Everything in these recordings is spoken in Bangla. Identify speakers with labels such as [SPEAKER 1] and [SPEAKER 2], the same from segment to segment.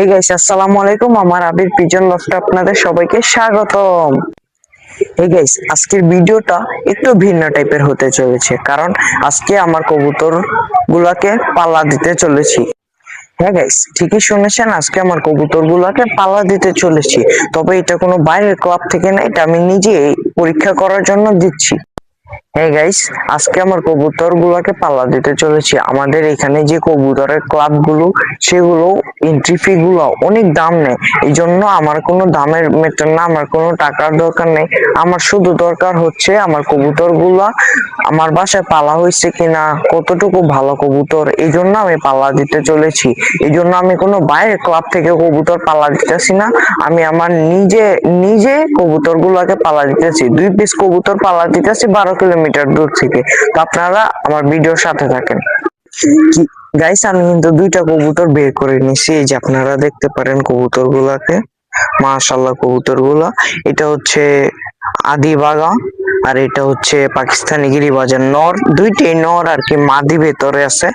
[SPEAKER 1] এই গাইস আসসালামু আলাইকুম। আমার আবির পিজন লফটে আপনাদের সবাইকে স্বাগতম। এই গাইস আজকের ভিডিওটা একটু ভিন্ন টাইপের হতে চলেছে, কারণ আজকে আমার কবুতর গুলাকে পাল্লা দিতে চলেছি। হ্যাঁ গাইস ঠিকই শুনেছেন, আজকে আমার কবুতর গুলাকে পাল্লা দিতে চলেছি। তবে এটা কোনো বাইরের ক্লাব থেকে না, এটা আমি নিজেই পরীক্ষা করার জন্য দিচ্ছি। আজকে আমার কবুতর গুলাকে পাল্লা দিতে চলেছি। আমাদের এখানে যে কবুতরের ক্লাবগুলো সেগুলো এন্ট্রি ফি গুলো অনেক দাম নেয়। এই জন্য আমার কোনো দামের মেটার না, আমার কোনো টাকার দরকার নেই। আমার শুধু দরকার হচ্ছে আমার কবুতরগুলা আমার বাসায় পালা হয়েছে কিনা, কতটুকু ভালো কবুতর এই জন্য আমি পাল্লা দিতে চলেছি। এই জন্য আমি কোনো বাইরের ক্লাব থেকে কবুতর পাল্লা দিতেছি না। আমি আমার নিজে নিজে কবুতর গুলাকে পাল্লা দিতেছি। দুই পিস কবুতর পাল্লা দিতেছি, বারো কিলোমিটার দূর থেকে। তো আপনারা আমার ভিডিওর সাথে থাকেন। গাইস আমি কিন্তু দুইটা কবুতর বের করে নিছি এই যে আপনারা দেখতে পারেন কবুতর গুলাকে মাশাল্লাহ কবুতরগুলা এটা হচ্ছে আদিবাগা আর এটা হচ্ছে পাকিস্তানি গিরিবাজের নর। দুইটাই নর আর কি মাদি ভেতরে আছে।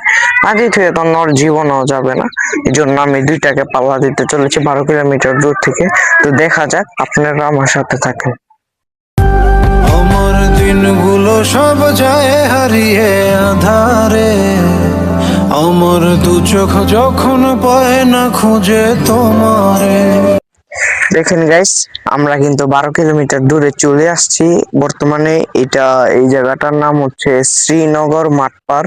[SPEAKER 1] মাদি থেকে তো নর জীবনও যাবে না। এই জন্য আমি দুইটাকে পাল্লা দিতে চলেছি বারো কিলোমিটার দূর থেকে। তো দেখা যাক, আপনারা আমার সাথে থাকেন।
[SPEAKER 2] আমার দিনগুলো সব যায় হারিয়ে আধারে। আমার দু চোখ যখন পায় না খুঁজে তোমারে।
[SPEAKER 1] দেখেন গাইস আমরা কিন্তু বারো কিলোমিটার দূরে চলে আসছি। বর্তমানে এটা, এই জায়গাটার নাম হচ্ছে শ্রীনগর মাঠপার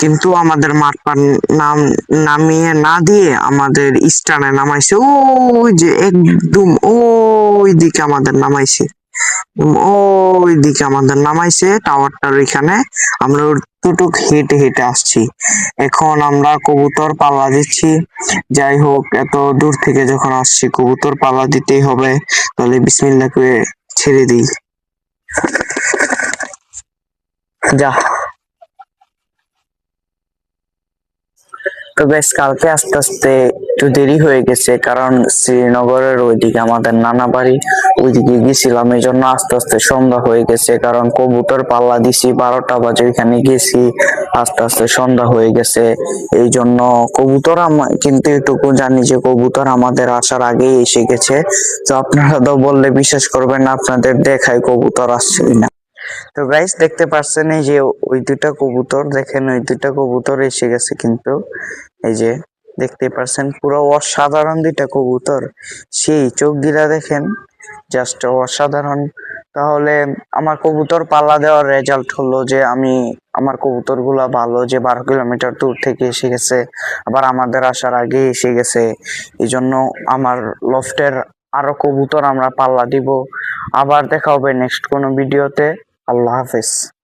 [SPEAKER 1] কিন্তু আমাদের মাঠপার নাম, নামিয়ে না দিয়ে আমাদের স্টানে নামাইছে। ওই যে একদম ওই দিকে আমাদের নামাইছে। ওই দিকে আমাদের নামাইছে টাওয়ারটার ওইখানে। আমরা টুটুক হেঁটে হেঁটে আসছি। এখন আমরা কবুতর পাল্লা দিচ্ছি। যাই হোক, এত দূর থেকে যখন আসছি, কবুতর পাল্লা দিতেই হবে। তাহলে বিসমিল্লাকে ছেড়ে দিই। যা। তো বেশ কালকে আস্তে আস্তে একটু দেরি হয়ে গেছে, কারণ শ্রীনগরের ওইদিকে আমাদের নানা বাড়ি ওইদিকে গেছিলাম এই জন্য আস্তে আস্তে সন্ধ্যা হয়ে গেছে, কারণ কবুতর পাল্লা দিছি, বারোটা বাজে ওইখানে গেছি, আস্তে আস্তে সন্ধ্যা হয়ে গেছে এই জন্য কবুতর কিন্তু এটুকু জানি যে কবুতর আমাদের আসার আগেই এসে গেছে, তো আপনারা তো বললে বিশ্বাস করবেন আপনাদের দেখায় কবুতর আসছে না তো গাইস দেখতে পাচ্ছেন এই যে ওই দুটা কবুতর, দেখেন ওই দুটা কবুতর এসে গেছে কিন্তু। এই যে, দেখতে পাচ্ছেন পুরো অসাধারণ দুইটা কবুতর। সেই চোখ গিলা দেখেন জাস্ট অসাধারণ। তাহলে আমার কবুতর পাল্লা দেওয়ার রেজাল্ট হলো যে আমি আমার কবুতরগুলা ভালো, যে বারো কিলোমিটার দূর থেকে এসে গেছে, আবার আমাদের আসার আগে এসে গেছে। এই জন্য আমার লফটের আরও কবুতর আমরা পাল্লা দিব। আবার দেখা হবে নেক্সট কোনো ভিডিওতে palavras.